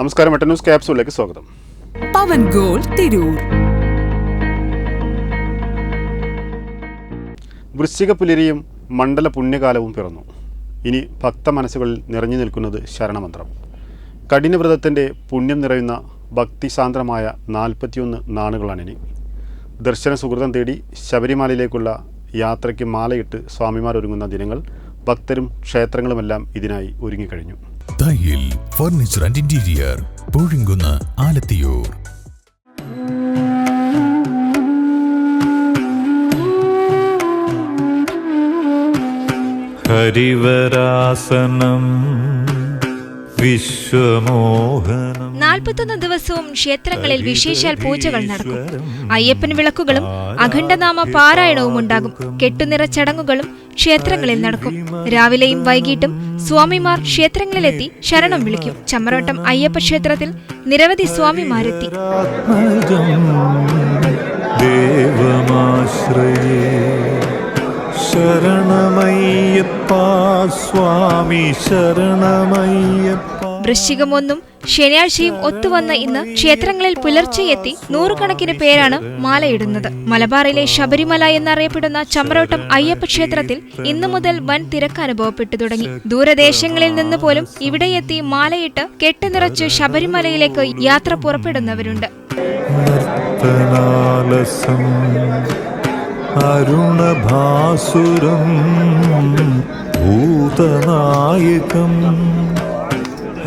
നമസ്കാരം എട്ട ന്യൂസ് ക്യാപ്സൂളിലേക്ക് സ്വാഗതം. പവൻ ഗോൾ തിരൂർ. വൃശ്ചിക പുലരിയും മണ്ഡല പുണ്യകാലവും പിറന്നു. ഇനി ഭക്ത മനസ്സുകളിൽ നിറഞ്ഞു നിൽക്കുന്നത് ശരണമന്ത്രം. കഠിനവ്രതത്തിന്റെ പുണ്യം നിറയുന്ന ഭക്തിസാന്ദ്രമായ നാൽപ്പത്തിയൊന്ന് നാളുകളാണിനി. ദർശന സുഹൃതം തേടി ശബരിമലയിലേക്കുള്ള യാത്രയ്ക്ക് മാലയിട്ട് സ്വാമിമാർ ഒരുങ്ങുന്ന ദിനങ്ങൾ ഭക്തരും ക്ഷേത്രങ്ങളുമെല്ലാം ഇതിനായി ഒരുങ്ങിക്കഴിഞ്ഞു. Thayyil furniture and interior Poozhikunnu Alathiyur. Harivarasanam വിശ്വമോഹനം. നാൽപ്പത്തൊന്ന് ദിവസവും ക്ഷേത്രങ്ങളിൽ വിശേഷാൽ പൂജകൾ നടക്കും. അയ്യപ്പൻ വിളക്കുകളും അഖണ്ഡനാമ പാരായണവും ഉണ്ടാകും. കെട്ടുനിറ ചടങ്ങുകളും ക്ഷേത്രങ്ങളിൽ നടക്കും. രാവിലെയും വൈകിട്ടും സ്വാമിമാർ ക്ഷേത്രങ്ങളിലെത്തി ശരണം വിളിക്കും. ചമ്മരോട്ടം അയ്യപ്പ ക്ഷേത്രത്തിൽ നിരവധി സ്വാമിമാരെത്തി. ശരണമയ്യപ്പ സ്വാമി ശരണമയ്യപ്പ. വൃശ്ചികമൊന്നും ശനിയാഴ്ചയും ഒത്തുവന്ന ഇന്ന് ക്ഷേത്രങ്ങളിൽ പുലർച്ചെ എത്തി നൂറുകണക്കിന് പേരാണ് മാലയിടുന്നത്. മലബാറിലെ ശബരിമല എന്നറിയപ്പെടുന്ന ചമ്രോട്ടം അയ്യപ്പ ക്ഷേത്രത്തിൽ ഇന്നു മുതൽ വൻ തിരക്ക് അനുഭവപ്പെട്ടു തുടങ്ങി. ദൂരദേശങ്ങളിൽ നിന്ന് പോലും ഇവിടെയെത്തി മാലയിട്ട് കെട്ടുനിറച്ച് ശബരിമലയിലേക്ക് യാത്ര പുറപ്പെടുന്നവരുണ്ട്. അരുണഭാസുരം ഭൂതനായകം.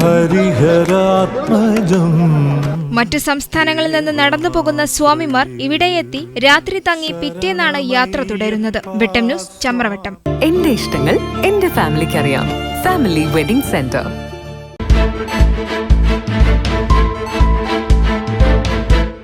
ഹരിഹരാത്മജം. മറ്റു സംസ്ഥാനങ്ങളിൽ നിന്ന് നടന്നു പോകുന്ന സ്വാമിമാർ ഇവിടെയെത്തി രാത്രി തങ്ങി പിറ്റേന്നാണ് യാത്ര തുടരുന്നത്. വെട്ടം ന്യൂസ് ചമ്രവട്ടം. എന്റെ ഇഷ്ടങ്ങൾ എന്റെ ഫാമിലിക്ക് അറിയാം ഫാമിലി വെഡിംഗ് സെന്റർ.